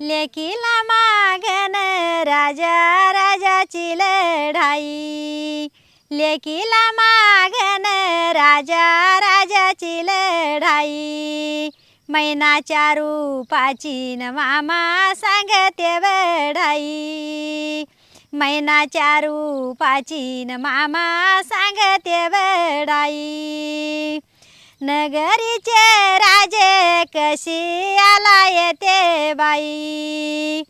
लेकीला मागन राजा राजाची लढाई. लेकीला मागन राजा राजाची लढाई. मैनाच्या रूपाची न मामा सांगते वढाई. मैनाच्या रूपाची न मामा सांगते वढाई. नगरीचे राजे कशी आला येते बाई?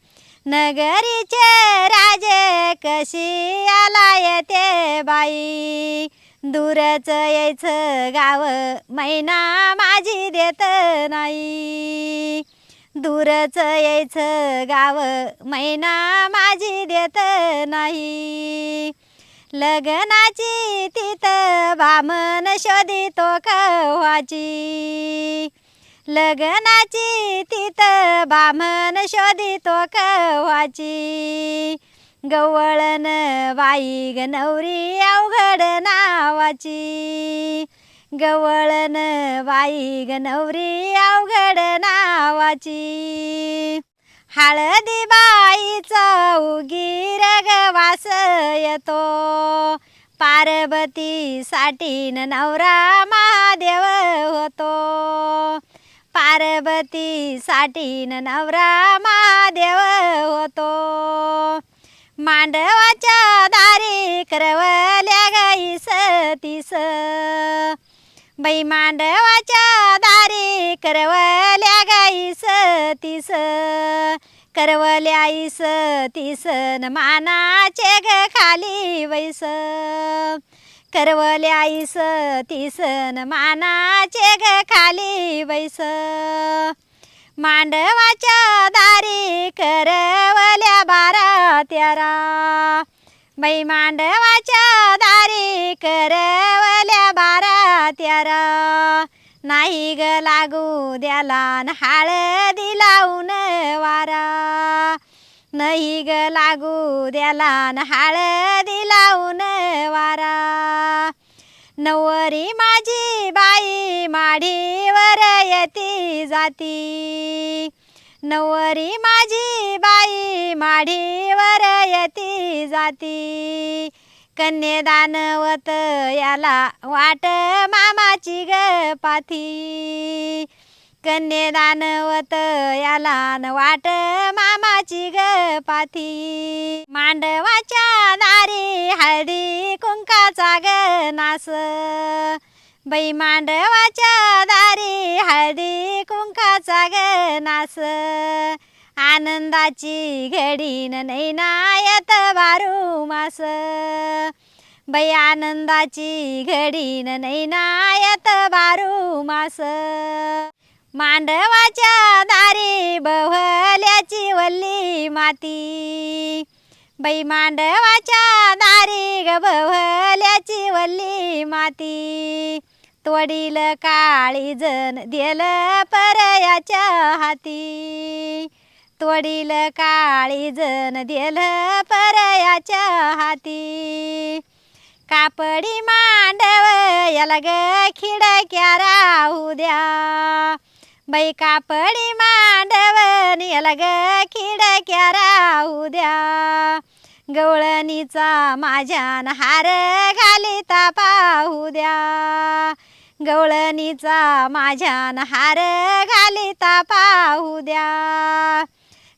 नगरीचे राजे कशी आला येते बाई? दूरच यायचं गाव मैना माझी देत नाही. दूरच यायचं गाव मैना माझी देत नाही. लग्नाची तित बामन शोधितो कव्हाची लग्नाची तित बामन शोधितो कव्हाची गवळण बाई ग नवरी अवघड नावाची. गवळण बाई ग नवरी अवघड नावाची. हळदी बाईचा उगीर ग येतो पार्वतीसाठी नवरा महादेव होतो. पार्वती साठीन नवरा महादेव होतो. मांडवाच्या दारी करवल्या गाईस सतीस बाई मांडवाच्या दारी करवल्या तीस करवल्या ईस तीस न मानाचे ग खाली वैस. करवल्या ईस तीस न मानाचे ग खाली वैस. मांडवाच्या दारी करवल्या बारा तेरा. मै मांडवाच्या दारी करवल्या बारा तेरा. नाही ग लागू द्याला न हळदी लावून वारा. नाही ग लागू द्याला न हळदी लावून वारा. नवरी माझी बाई माडीवर येती जाती. नवरी माझी बाई माडीवर येती जाती. कन्यादान वत याला वाट मामाची ग पाथी. कन्येदानवत याला न वाट मामाची ग पाथी. मांडवाच्या दारी हळदी कुंकाचा ग नास. बाई मांडवाच्या दारी हळदी कुंकाचा ग नास. आनंदाची घडीन नैनायत बारू बाई आनंदाची घडी नैनायत बारू मास. मांडवाच्या दारी बहल्याची वल्ली माती. बाई मांडवाच्या दारी ग वल्ली माती. तोडील काळी जण दिल परयाच्या हाती. तोडील काळी जण दिल परयाच्या हाती. कापडी मांडव याला ग खिडक्या राहू द्या. बाई कापडी मांडव याला ग खिडक्या राहू द्या. गवळणीचा माझ्यान हार घालिता पाहू द्या. गवळणीचा माझ्यान हार घालिता पाहू द्या.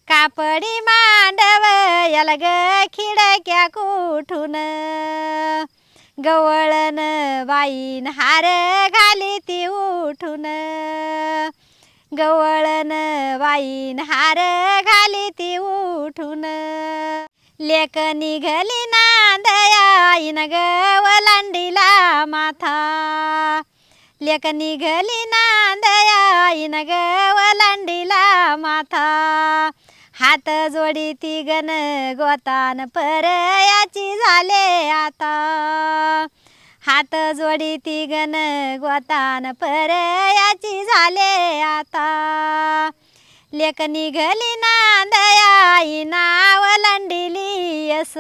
कापडी मांडव याला ग खिडक्या कुठून? गवळण बाईन हार घाली ती उठून. गवळण बाईन हार घाली ती उठून. लेक निघली नांदयाईन ग वलांडीला माथा. लेक निघली नांदयाईन ग वलांडीला माथा. हात जोडी ती गण गोतान परयाची झाले आता. हात जोडी ती गण गोतान परयाची झाले आता. लेख निघली नांदयाई नाव लंडिली अस.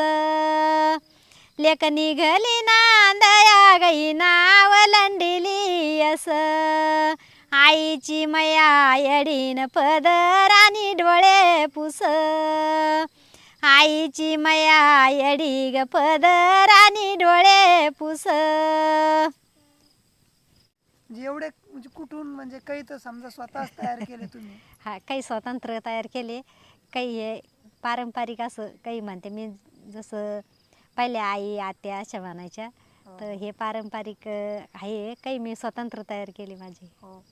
लेख निघली नांदया गई नाव लंडिली अस. आईची मया येडीन पदरानी डोळे डोळे पुस. आईची मया येडी ग पदर आणि डोळे पुस. म्हणजे एवढे म्हणजे कुठून म्हणजे काही तर समजा स्वतःच तयार केले तुम्ही. हा काही स्वतंत्र तयार केले. काही हे पारंपरिक असं काही म्हणते मी जसं पहिले आई आत्या अशा म्हणायच्या. तर हे पारंपरिक अं, आहे. काही मी स्वतंत्र तयार केले माझे. हो.